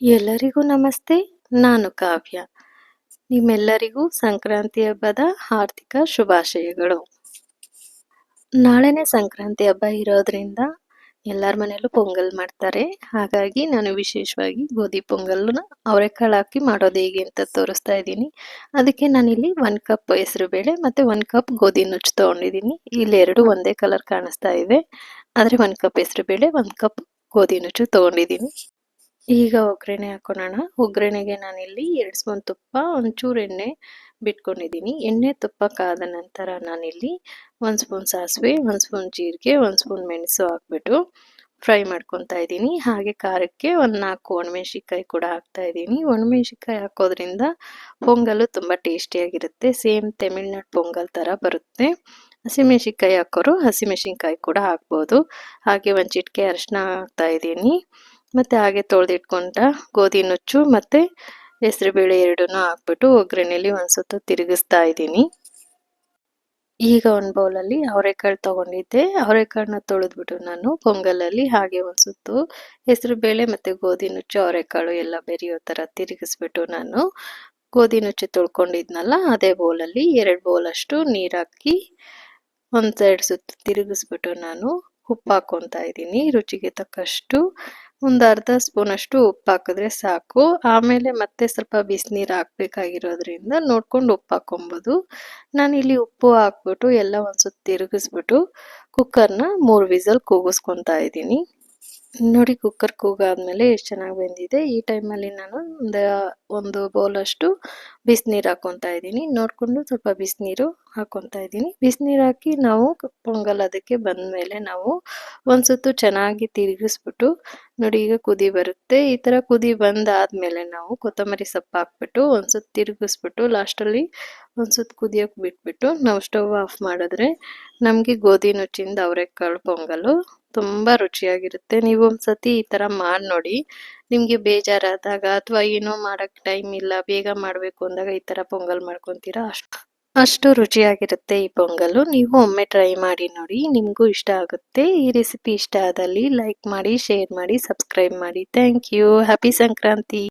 ಎಲ್ಲರಿಗೂ ನಮಸ್ತೆ, ನಾನು ಕಾವ್ಯ. ನಿಮ್ಮೆಲ್ಲರಿಗೂ ಸಂಕ್ರಾಂತಿ ಹಬ್ಬದ ಆರ್ಥಿಕ ಶುಭಾಶಯಗಳು. ನಾಳೆನೇ ಸಂಕ್ರಾಂತಿ ಹಬ್ಬ ಇರೋದ್ರಿಂದ ಎಲ್ಲರ ಮನೆಯಲ್ಲೂ ಪೊಂಗಲ್ ಮಾಡ್ತಾರೆ. ಹಾಗಾಗಿ ನಾನು ವಿಶೇಷವಾಗಿ ಗೋಧಿ ಪೊಂಗಲ್ನ ಅವರೆಕಾಳು ಹಾಕಿ ಮಾಡೋದು ಹೇಗೆ ಅಂತ ತೋರಿಸ್ತಾ ಇದ್ದೀನಿ. ಅದಕ್ಕೆ ನಾನಿಲ್ಲಿ ಒನ್ ಕಪ್ ಹೆಸರು ಬೇಳೆ ಮತ್ತು ಒನ್ ಕಪ್ ಗೋಧಿ ನುಚ್ಚು ತೊಗೊಂಡಿದ್ದೀನಿ. ಇಲ್ಲಿ ಎರಡು ಒಂದೇ ಕಲರ್ ಕಾಣಿಸ್ತಾ ಇದೆ. ಆದರೆ ಒಂದು ಕಪ್ ಹೆಸರು ಬೇಳೆ ಒಂದು ಕಪ್ ಗೋಧಿ ನುಚ್ಚು ತೊಗೊಂಡಿದ್ದೀನಿ. ಈಗ ಒಗ್ಗರಣೆ ಹಾಕೊಳ್ಳೋಣ ಒಗ್ಗರಣೆಗೆ ನಾನಿಲ್ಲಿ ಎರಡು ಸ್ಪೂನ್ ತುಪ್ಪ, ಒಂಚೂರು ಎಣ್ಣೆ ಬಿಟ್ಕೊಂಡಿದ್ದೀನಿ. ಎಣ್ಣೆ ತುಪ್ಪ ಕಾದ ನಂತರ ನಾನಿಲ್ಲಿ ಒಂದು ಸ್ಪೂನ್ ಸಾಸಿವೆ, ಒಂದು ಸ್ಪೂನ್ ಜೀರಿಗೆ, ಒಂದು ಸ್ಪೂನ್ ಮೆಣಸು ಹಾಕ್ಬಿಟ್ಟು ಫ್ರೈ ಮಾಡ್ಕೊತಾ ಇದ್ದೀನಿ. ಹಾಗೆ ಖಾರಕ್ಕೆ ಒಂದು ನಾಲ್ಕು ಒಣಮೆಣ್ಸಿನ್ಕಾಯಿ ಕೂಡ ಹಾಕ್ತಾ ಇದ್ದೀನಿ. ಒಣಮೆಣ್ಸಿನ್ಕಾಯಿ ಹಾಕೋದ್ರಿಂದ ಪೊಂಗಲು ತುಂಬ ಟೇಸ್ಟಿಯಾಗಿರುತ್ತೆ ಸೇಮ್ ತಮಿಳ್ನಾಡು ಪೊಂಗಲ್ ಥರ ಬರುತ್ತೆ. ಹಸಿಮೆಣ್ಸಿನ್ಕಾಯಿ ಹಾಕೋರು ಹಸಿಮೆಣ್ಸಿನ್ಕಾಯಿ ಕೂಡ ಹಾಕ್ಬೋದು. ಹಾಗೆ ಒಂದು ಚಿಟಿಕೆ ಅರಿಶಿನ ಹಾಕ್ತಾ ಇದ್ದೀನಿ. ಮತ್ತು ಹಾಗೆ ತೊಳೆದಿಟ್ಕೊಂಡ ಗೋಧಿ ನುಚ್ಚು ಮತ್ತು ಹೆಸರುಬೇಳೆ ಎರಡನ್ನೂ ಹಾಕ್ಬಿಟ್ಟು ಒಗ್ಗರಣೆಯಲ್ಲಿ ಒಂದು ಸುತ್ತು ತಿರುಗಿಸ್ತಾ ಇದ್ದೀನಿ. ಈಗ ಒಂದು ಬೌಲಲ್ಲಿ ಅವರೆಕಾಳು ತೊಗೊಂಡಿದ್ದೆ. ಅವರೆಕಾಳನ್ನ ತೊಳೆದ್ಬಿಟ್ಟು ನಾನು ಪೊಂಗಲಲ್ಲಿ ಹಾಗೆ ಒಂದು ಸುತ್ತು ಹೆಸರುಬೇಳೆ ಮತ್ತು ಗೋಧಿ ನುಚ್ಚು, ಅವರೆಕಾಳು ಎಲ್ಲ ಬೆರೆಯೋ ಥರ ತಿರುಗಿಸ್ಬಿಟ್ಟು ನಾನು ಗೋಧಿ ನುಚ್ಚು ತೊಳ್ಕೊಂಡಿದ್ನಲ್ಲ, ಅದೇ ಬೌಲಲ್ಲಿ ಎರಡು ಬೌಲಷ್ಟು ನೀರು ಹಾಕಿ ಒಂದು ಸೈಡ್ ಸುತ್ತು ತಿರುಗಿಸ್ಬಿಟ್ಟು ನಾನು ಉಪ್ಪು ಹಾಕ್ಕೊತಾ ಇದ್ದೀನಿ. ರುಚಿಗೆ ತಕ್ಕಷ್ಟು ಒಂದು ಅರ್ಧ ಸ್ಪೂನಷ್ಟು ಉಪ್ಪು ಹಾಕಿದ್ರೆ ಸಾಕು. ಆಮೇಲೆ ಮತ್ತೆ ಸ್ವಲ್ಪ ಬಿಸಿನೀರು ಹಾಕ್ಬೇಕಾಗಿರೋದ್ರಿಂದ ನೋಡ್ಕೊಂಡು ಉಪ್ಪು ಹಾಕೊಬೋದು ನಾನಿಲ್ಲಿ ಉಪ್ಪು ಹಾಕ್ಬಿಟ್ಟು ಎಲ್ಲ ಒಂದು ತಿರುಗಿಸ್ಬಿಟ್ಟು ಕುಕ್ಕರ್ನ ಮೂರು ವಿಸಲ್ ಕೂಗಿಸ್ಕೊತಾ ಇದ್ದೀನಿ. ನೋಡಿ ಕುಕ್ಕರ್ ಕೂಗಾದ್ಮೇಲೆ ಎಷ್ಟು ಚೆನ್ನಾಗಿ ಬೆಂದಿದೆ. ಈ ಟೈಮಲ್ಲಿ ನಾನು ಒಂದು ಒಂದು ಬೌಲಷ್ಟು ಬಿಸಿನೀರು ಹಾಕ್ಕೊತಾ ಇದ್ದೀನಿ. ನೋಡಿಕೊಂಡು ಸ್ವಲ್ಪ ಬಿಸಿನೀರು ಹಾಕ್ಕೊತಾ ಇದ್ದೀನಿ. ಬಿಸಿನೀರು ಹಾಕಿ ನಾವು ಪೊಂಗಲ್ ಅದಕ್ಕೆ ಬಂದಮೇಲೆ ನಾವು ಒಂದು ಚೆನ್ನಾಗಿ ತಿರುಗಿಸ್ಬಿಟ್ಟು, ನೋಡಿ ಈಗ ಕುದಿ ಬರುತ್ತೆ. ಈ ಥರ ಕುದಿ ಬಂದಾದಮೇಲೆ ನಾವು ಕೊತ್ತಂಬರಿ ಸೊಪ್ಪು ಹಾಕ್ಬಿಟ್ಟು ಒಂದು ಸುತ್ತು ತಿರುಗಿಸ್ಬಿಟ್ಟು ಲಾಸ್ಟಲ್ಲಿ ಒಂದು ಸುತ್ತು ಕುದಿಯೋಕೆ ಬಿಟ್ಬಿಟ್ಟು ನಾವು ಸ್ಟವ್ ಆಫ್ ಮಾಡಿದ್ರೆ ನಮಗೆ ಗೋಧಿ ನುಚ್ಚಿಂದ ಅವರೆಕಾಳು ಪೊಂಗಲು ತುಂಬ ರುಚಿಯಾಗಿರುತ್ತೆ. ನೀವು ಒಂದು ಸತಿ ಈ ತರ ಮಾಡಿ ನೋಡಿ. ನಿಮಗೆ ಬೇಜಾರಾದಾಗ ಅಥವಾ ಏನೋ ಮಾಡೋಕ್ಕೆ ಟೈಮ್ ಇಲ್ಲ, ಬೇಗ ಮಾಡಬೇಕು ಅಂದಾಗ ಈ ತರ ಪೊಂಗಲ್ ಮಾಡ್ಕೊಂತೀರಾ? ಅಷ್ಟು ಅಷ್ಟು ರುಚಿಯಾಗಿರುತ್ತೆ ಈ ಪೊಂಗಲು. ನೀವು ಒಮ್ಮೆ ಟ್ರೈ ಮಾಡಿ ನೋಡಿ. ನಿಮಗೂ ಇಷ್ಟ ಆಗುತ್ತೆ. ಈ ರೆಸಿಪಿ ಇಷ್ಟ ಆದಲ್ಲಿ ಲೈಕ್ ಮಾಡಿ ಶೇರ್ ಮಾಡಿ ಸಬ್ಸ್ಕ್ರೈಬ್ ಮಾಡಿ. Thank you happy Sankranti